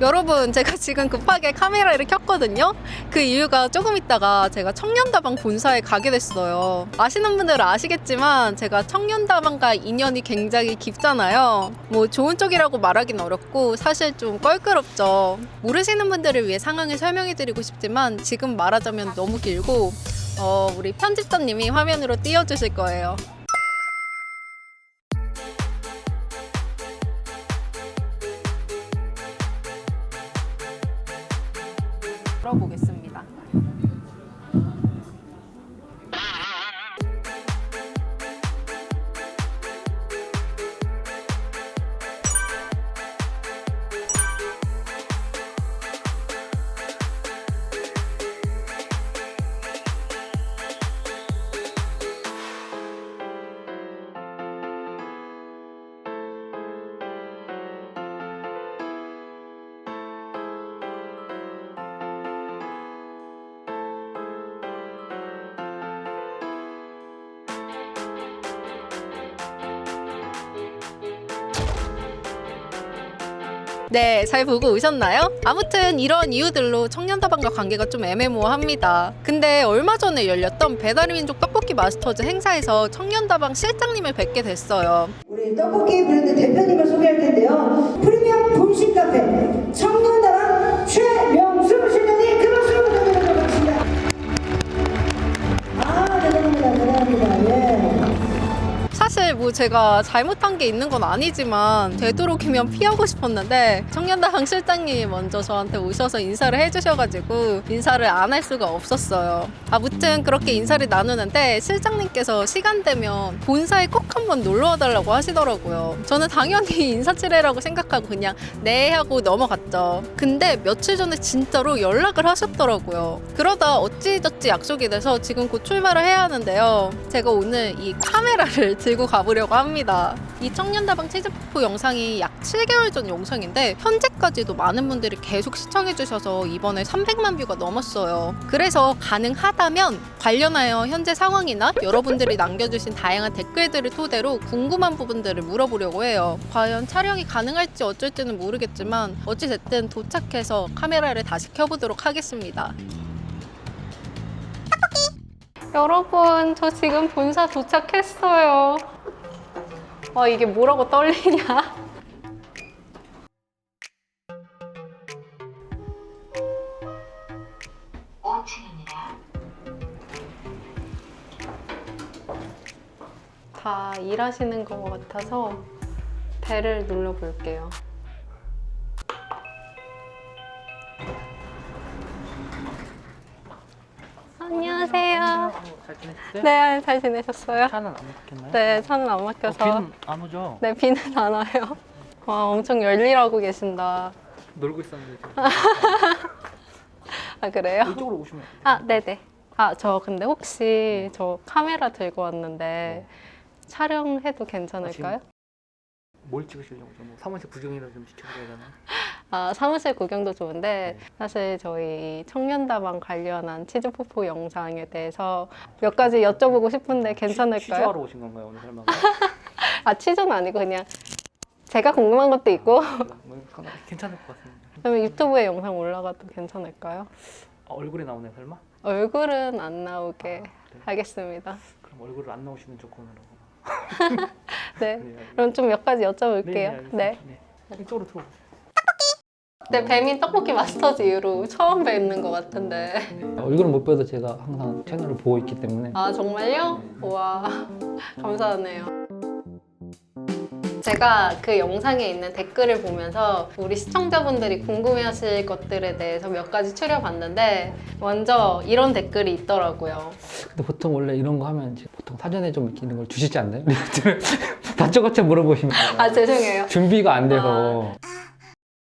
여러분, 제가 지금 급하게 카메라를 켰거든요. 그 이유가 조금 있다가 제가 청년다방 본사에 가게 됐어요. 아시는 분들은 아시겠지만 제가 청년다방과 인연이 굉장히 깊잖아요. 뭐 좋은 쪽이라고 말하긴 어렵고 사실 좀 껄끄럽죠. 모르시는 분들을 위해 상황을 설명해드리고 싶지만 지금 말하자면 너무 길고 어, 우리 편집자님이 화면으로 띄워주실 거예요. 들어보겠습니다. 네, 잘 보고 오셨나요? 아무튼 이런 이유들로 청년다방과 관계가 좀 애매모호합니다. 근데 얼마 전에 열렸던 배달의 민족 떡볶이 마스터즈 행사에서 청년다방 실장님을 뵙게 됐어요. 우리 떡볶이 브랜드 대표님을 소개할 텐데요. 프리미엄 분식 카페 청년다방 최명수 실장님 그 박수로 부탁드리도록 하겠습니다. 아 대단합니다 대단합니다 예. 사실 뭐 제가 잘못한 게 있는 건 아니지만 되도록이면 피하고 싶었는데 청년다방 실장님이 먼저 저한테 오셔서 인사를 해주셔가지고 인사를 안 할 수가 없었어요. 아무튼 그렇게 인사를 나누는데 실장님께서 시간 되면 본사에 꼭 한번 놀러 와달라고 하시더라고요. 저는 당연히 인사치레라고 생각하고 그냥 네 하고 넘어갔죠. 근데 며칠 전에 진짜로 연락을 하셨더라고요. 그러다 어찌저찌 약속이 돼서 지금 곧 출발을 해야 하는데요. 제가 오늘 이 카메라를 들고 가보려고 합니다. 이 청년다방 체제폭포 영상이 약 7개월 전 영상인데 현재까지도 많은 분들이 계속 시청해주셔서 이번에 300만 뷰가 넘었어요. 그래서 가능하다면 관련하여 현재 상황이나 여러분들이 남겨주신 다양한 댓글들을 토대로 궁금한 부분들을 물어보려고 해요. 과연 촬영이 가능할지 어쩔지는 모르겠지만 어찌됐든 도착해서 카메라를 다시 켜보도록 하겠습니다. 여러분, 저 지금 본사 도착했어요. 아, 이게 뭐라고 떨리냐? 다 일하시는 것 같아서 벨을 눌러볼게요. 잘 지내셨어요? 네, 잘 지내셨어요? 차는 안 막혔나요? 네, 차는 안 어, 막혀서. 비는 안 오죠? 네, 비는 안 와요. 와, 엄청 열일하고 계신다. 놀고 있었는데 지금. 아, 그래요? 이쪽으로 오시면 아, 네네. 아, 저 근데 혹시 저 카메라 들고 왔는데 촬영해도 괜찮을까요? 뭘 찍으시려고 좀 사무실 구경이나 좀 시켜드려야 되나? 아, 사무실 구경도 좋은데 네. 사실 저희 청년다방 관련한 치즈포포 영상에 대해서 몇 가지 여쭤보고 싶은데 괜찮을까요? 취조하러 오신 건가요 오늘 설마? 아, 취조는 아니고 그냥 제가 궁금한 것도 있고 뭐, 괜찮을 것 같습니다. 그러면 유튜브에 영상 올라가도 괜찮을까요? 아, 얼굴이 나오네 설마? 얼굴은 안 나오게 네. 하겠습니다. 그럼 얼굴을 안 나오시는 조건으로. 네. 네, 알겠습니다. 그럼 좀 몇 가지 네, 여쭤볼게요. 알겠습니다. 네. 네. 이쪽으로 들어오세요. 네, 배민 떡볶이 마스터즈 이후로 처음 뵙는 것 같은데. 얼굴은 못 뵈도 제가 항상 채널을 보고 있기 때문에 아, 정말요? 우와, 감사하네요. 제가 그 영상에 있는 댓글을 보면서 우리 시청자분들이 궁금해하실 것들에 대해서 몇 가지 추려봤는데 먼저 이런 댓글이 있더라고요. 근데 보통 원래 이런 거 하면 이제 보통 사전에 좀 이렇게 이런 걸 주시지 않나요? 다짜고짜 물어보시면 아, 죄송해요. 준비가 안 돼서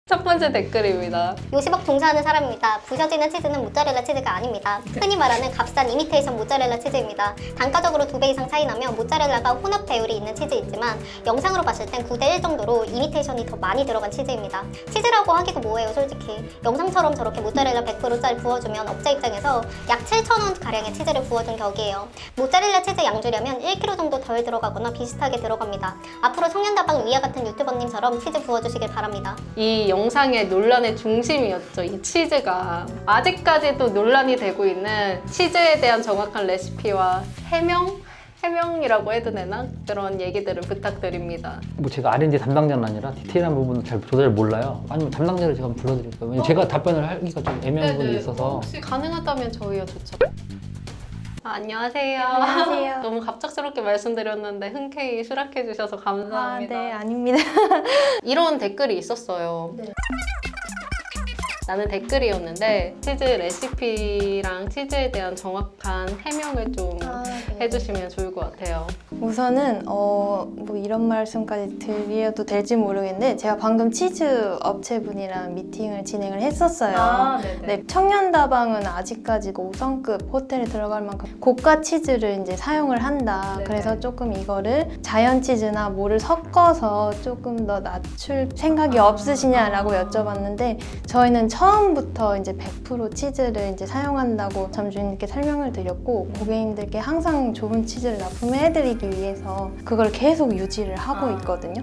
첫 번째 댓글입니다. 요시벅 종사하는 사람입니다. 부서지는 치즈는 모짜렐라 치즈가 아닙니다. 흔히 말하는 값싼 이미테이션 모짜렐라 치즈입니다. 단가적으로 두 배 이상 차이 나면 모짜렐라가 혼합 배율이 있는 치즈이지만 영상으로 봤을 땐 9대1 정도로 이미테이션이 더 많이 들어간 치즈입니다. 치즈라고 하기도 뭐해요 솔직히. 영상처럼 저렇게 모짜렐라 100%짜리 부어주면 업자 입장에서 약 7,000원 가량의 치즈를 부어준 격이에요. 모짜렐라 치즈 양 주려면 1kg 정도 덜 들어가거나 비슷하게 들어갑니다. 앞으로 청년다방 위아 같은 유튜버님처럼 치즈 부어주시길 바랍니다. 이 영 상의 논란의 중심이었죠. 이 치즈가 아직까지도 논란이 되고 있는 치즈에 대한 정확한 레시피와 해명 해명이라고 해도 되나 그런 얘기들을 부탁드립니다. 뭐 제가 R&D 담당자는 아니라 디테일한 부분은 잘 조사를 몰라요. 아니면 담당자를 제가 한번 불러드릴까요? 왜냐면 제가 답변을 하기가 좀 애매한 부분이 있어서 혹시 가능하다면 저희와 좋죠. 아, 안녕하세요. 안녕하세요. 너무 갑작스럽게 말씀드렸는데 흔쾌히 수락해 주셔서 아, 감사합니다. 네, 아닙니다. 이런 댓글이 있었어요. 나는 댓글이었는데 치즈 레시피랑 치즈에 대한 정확한 해명을 좀 아, 네. 해주시면 좋을 것 같아요. 우선은 어, 뭐 이런 말씀까지 드려도 될지 모르겠는데 제가 방금 치즈 업체분이랑 미팅을 진행을 했었어요. 네, 청년다방은 아직까지 5성급 호텔에 들어갈 만큼 고가 치즈를 이제 사용을 한다. 네네. 그래서 조금 이거를 자연 치즈나 뭐를 섞어서 조금 더 낮출 생각이 없으시냐라고 여쭤봤는데 저희는 처음부터 이제 100% 치즈를 이제 사용한다고 점주님께 설명을 드렸고 고객님들께 항상 좋은 치즈를 납품해드리기 위해서 그걸 계속 유지를 하고 있거든요.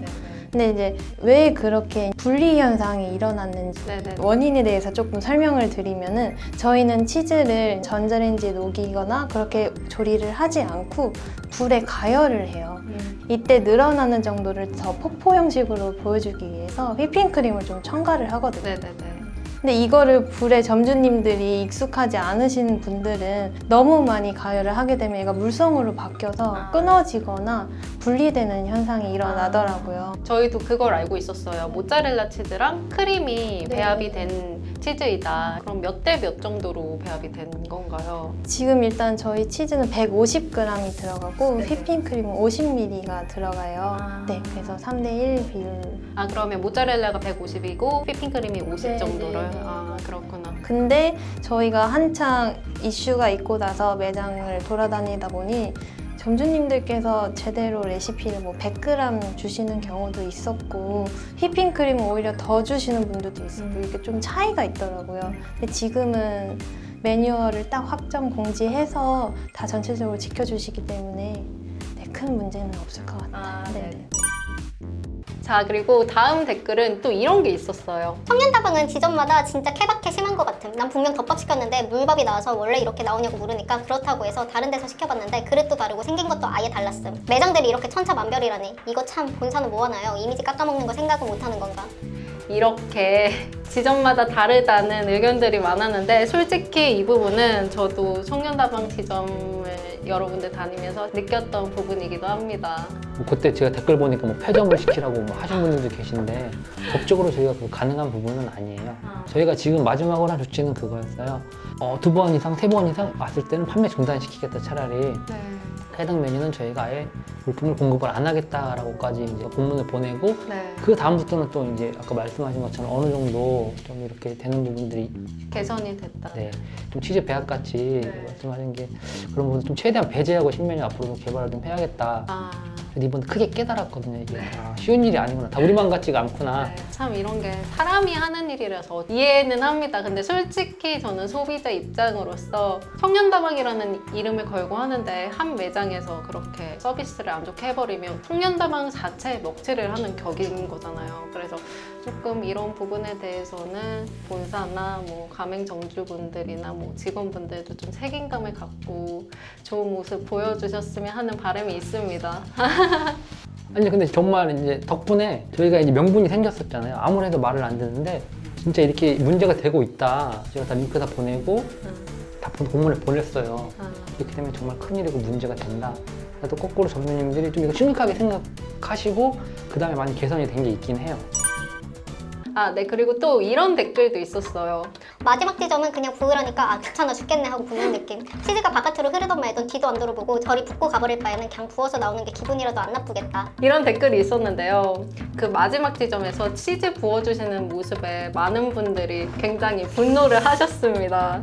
근데 이제 왜 그렇게 분리 현상이 일어났는지 네네. 원인에 대해서 조금 설명을 드리면은 저희는 치즈를 전자레인지에 녹이거나 그렇게 조리를 하지 않고 불에 가열을 해요. 이때 늘어나는 정도를 더 폭포 형식으로 보여주기 위해서 휘핑크림을 좀 첨가를 하거든요. 네네네. 근데 이거를 불에 점주님들이 익숙하지 않으신 분들은 너무 많이 가열을 하게 되면 얘가 물성으로 바뀌어서 아. 끊어지거나 분리되는 현상이 일어나더라고요. 저희도 그걸 알고 있었어요. 모짜렐라 치즈랑 크림이 네. 배합이 된 치즈이다. 그럼 몇 대 몇 정도로 배합이 된 건가요? 지금 일단 저희 치즈는 150g이 들어가고 휘핑크림은 50ml가 들어가요. 아. 네, 그래서 3대1 비율. 아 그러면 모짜렐라가 150이고 휘핑크림이 50 네, 정도를 네, 네. 아 그렇구나. 근데 저희가 한창 이슈가 있고 나서 매장을 돌아다니다 보니 점주님들께서 제대로 레시피를 뭐 100g 주시는 경우도 있었고 휘핑 크림은 오히려 더 주시는 분들도 있었고 이게 좀 차이가 있더라고요. 근데 지금은 매뉴얼을 딱 확정 공지해서 다 전체적으로 지켜주시기 때문에 네, 큰 문제는 없을 것 같아요. 아, 네. 네. 자 그리고 다음 댓글은 또 이런 게 있었어요. 청년다방은 지점마다 진짜 케바케 심한 것 같음. 난 분명 덮밥 시켰는데 물밥이 나와서 원래 이렇게 나오냐고 물으니까 그렇다고 해서 다른 데서 시켜봤는데 그릇도 다르고 생긴 것도 아예 달랐음. 매장들이 이렇게 천차만별이라니. 이거 참 본사는 뭐 하나요? 이미지 깎아먹는 거 생각은 못하는 건가? 이렇게 지점마다 다르다는 의견들이 많았는데 솔직히 이 부분은 저도 청년다방 지점을 여러분들 다니면서 느꼈던 부분이기도 합니다. 뭐 그때 제가 댓글 보니까 뭐 폐점을 시키라고 뭐 하신 분들도 계신데 법적으로 저희가 그 가능한 부분은 아니에요. 저희가 지금 마지막으로 한 조치는 그거였어요. 어, 두 번 이상, 세 번 이상 왔을 때는 판매 중단시키겠다 차라리 해당 메뉴는 저희가 아예 물품을 공급을 안 하겠다라고까지 이제 공문을 보내고 네. 그 다음부터는 또 이제 아까 말씀하신 것처럼 어느 정도 좀 이렇게 되는 부분들이 개선이 됐다. 네, 좀 취재 배합 같이 네. 말씀하신 게 그런 부분 좀 최대한 배제하고 신메뉴 앞으로도 개발을 좀 해야겠다. 아, 근데 이번 크게 깨달았거든요. 이게 아, 쉬운 일이 아니구나. 다 우리만 같지가 않구나. 네. 참 이런 게 사람이 하는 일이라서 이해는 합니다. 근데 솔직히 저는 소비자 입장으로서 청년다방이라는 이름을 걸고 하는데 한 매장에서 그렇게 서비스를 안 좋게 해버리면 청년다방 자체에 먹칠을 하는 격인 거잖아요. 그래서 조금 이런 부분에 대해서는 본사나 뭐 가맹점주분들이나 뭐 직원분들도 좀 책임감을 갖고 좋은 모습 보여주셨으면 하는 바람이 있습니다. 아니 근데 정말 이제 덕분에 저희가 이제 명분이 생겼었잖아요. 아무래도 말을 안 듣는데 진짜 이렇게 문제가 되고 있다. 제가 다 링크 다 보내고 다 본- 공문을 보냈어요. 아. 이렇게 되면 정말 큰일이고 문제가 된다. 그래도 거꾸로 전무님들이 좀 이거 심각하게 생각하시고 그 다음에 많이 개선이 된 게 있긴 해요. 아, 네. 그리고 또 이런 댓글도 있었어요. 마지막 지점은 그냥 부으라니까 아 귀찮아 죽겠네 하고 부는 느낌. 치즈가 바깥으로 흐르던 말던 뒤도 안 돌아보고 저리 붓고 가버릴 바에는 그냥 부어서 나오는 게 기분이라도 안 나쁘겠다. 이런 댓글이 있었는데요. 그 마지막 지점에서 치즈 부어주시는 모습에 많은 분들이 굉장히 분노를 하셨습니다.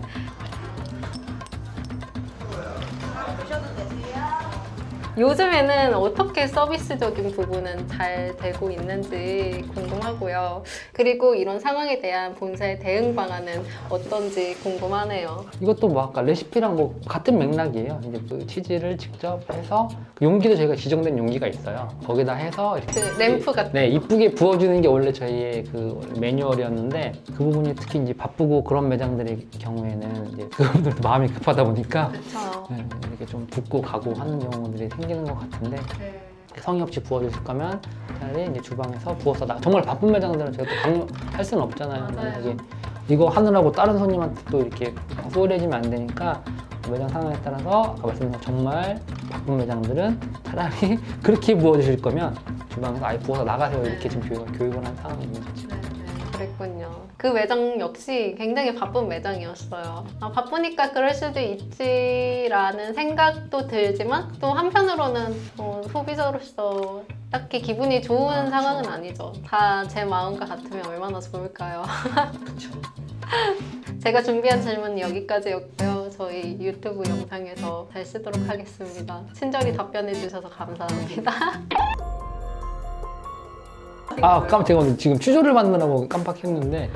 요즘에는 어떻게 서비스적인 부분은 잘 되고 있는지 궁금하고요. 그리고 이런 상황에 대한 본사의 대응 방안은 어떤지 궁금하네요. 이것도 뭐 아까 레시피랑 뭐 같은 맥락이에요. 이제 그 치즈를 직접 해서 그 용기도 저희가 지정된 용기가 있어요. 거기다 해서 이렇게 그 램프 같은 네, 이쁘게 부어주는 게 원래 저희의 그 매뉴얼이었는데 그 부분이 특히 이제 바쁘고 그런 매장들의 경우에는 이제 그분들도 마음이 급하다 보니까. 네, 이렇게 좀 붓고 가고 하는 경우들이 생 기는 것 같은데 성의 없이 부어주실 거면 차라리 이제 주방에서 부어서 나 정말 바쁜 매장들은 제가 또 강요할 수는 없잖아요. 만약에 이거 하느라고 다른 손님한테 또 이렇게 소홀해지면 안 되니까 매장 상황에 따라서 아까 말씀드린 정말 바쁜 매장들은 차라리 그렇게 부어주실 거면 주방에서 아예 부어서 나가세요 이렇게 지금 교육, 교육을 한 거죠. 네, 그랬군요. 그 매장 역시 굉장히 바쁜 매장이었어요. 아, 바쁘니까 그럴 수도 있지라는 생각도 들지만 또 한편으로는 어, 소비자로서 딱히 기분이 좋은 상황은 아니죠. 다 제 마음과 같으면 얼마나 좋을까요? 제가 준비한 질문은 여기까지였고요. 저희 유튜브 영상에서 잘 쓰도록 하겠습니다. 친절히 답변해 주셔서 감사합니다. 아깜 제가 오늘 지금 추조를 만드라고 깜빡했는데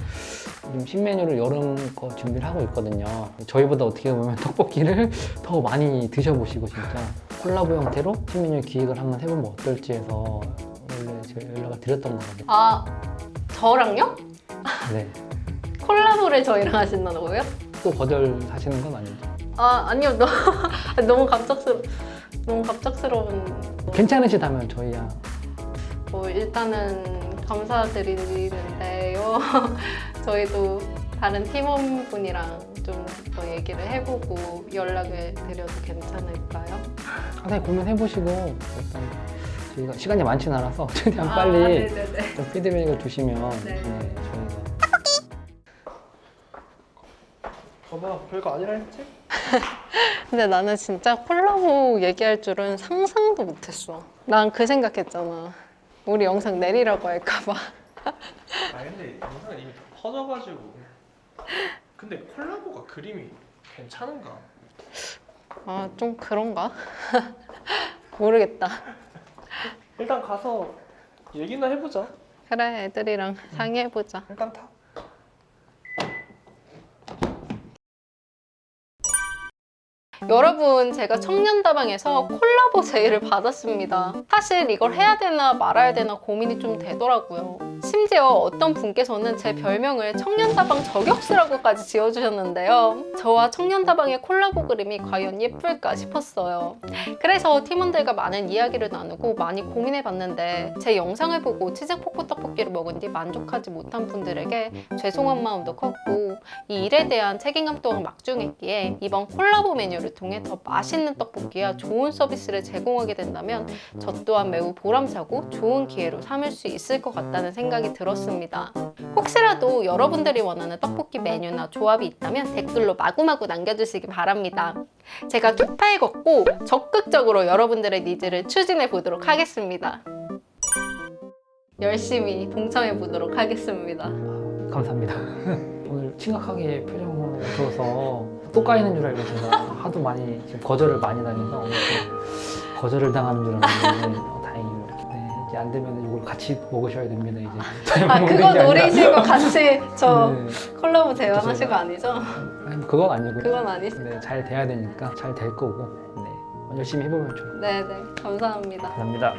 지금 신메뉴를 여름 거 준비를 하고 있거든요. 저희보다 어떻게 보면 떡볶이를 더 많이 드셔보시고 진짜 콜라보 형태로 신메뉴 기획을 한번 해보면 어떨지 해서 원래 제가 연락을 드렸던 거거든요. 아, 저랑요? 네. 콜라보를 저희랑 하신다고요? 또 거절하시는 건 아니죠? 아 아니요 너, 너무 갑작스러 너무 갑작스러운 괜찮으시다면 저희야 뭐 일단은 감사드리는데요 저희도 다른 팀원분이랑 좀 더 얘기를 해보고 연락을 드려도 괜찮을까요? 상당히 고민해보시고 일단 저희가 시간이 많지는 않아서 최대한 아, 빨리 네네네. 좀 피드백을 주시면 네. 네, 저희가 봐봐 별거 아니라 했지? 근데 나는 진짜 콜라보 얘기할 줄은 상상도 못했어 난 그 생각했잖아 우리 영상 내리라고 할까봐. 아 근데 영상은 이미 다 퍼져가지고. 근데 콜라보가 그림이 괜찮은가? 아 좀 그런가? 모르겠다. 일단 가서 얘기나 해보자. 그래 애들이랑 상의해보자. 일단 타 여러분 제가 청년다방에서 콜라보 제의를 받았습니다. 사실 이걸 해야 되나 말아야 되나 고민이 좀 되더라고요. 심지어 어떤 분께서는 제 별명을 청년다방 저격수라고까지 지어주셨는데요. 저와 청년다방의 콜라보 그림이 과연 예쁠까 싶었어요. 그래서 팀원들과 많은 이야기를 나누고 많이 고민해봤는데 제 영상을 보고 치즈포크 떡볶이를 먹은 뒤 만족하지 못한 분들에게 죄송한 마음도 컸고 이 일에 대한 책임감 또한 막중했기에 이번 콜라보 메뉴를 통해 더 맛있는 떡볶이와 좋은 서비스를 제공하게 된다면 저 또한 매우 보람차고 좋은 기회로 삼을 수 있을 것 같다는 생각이 들었습니다. 혹시라도 여러분들이 원하는 떡볶이 메뉴나 조합이 있다면 댓글로 마구마구 남겨주시기 바랍니다. 제가 기파에 걷고 적극적으로 여러분들의 니즈를 추진해 보도록 하겠습니다. 열심히 동참해 보도록 하겠습니다. 감사합니다. 오늘 심각하게 표정을 줘서 또 까이는 줄 알고 제가 하도 많이 지금 거절을 많이 당해서 오늘 또 거절을 당하는 줄 알았는데 어, 다행히 이렇게 네, 이제 안 되면 이걸 같이 먹으셔야 됩니다 이제. 아 먹는 그거 게 아니라. 노리시고 같이 저 네. 콜라보 제안하신 거 아니죠? 아니, 그건 아니고. 그건 아니시. 네, 잘 돼야 되니까 잘 될 거고. 네, 열심히 해보면 좋을 것 네네 감사합니다. 같습니다.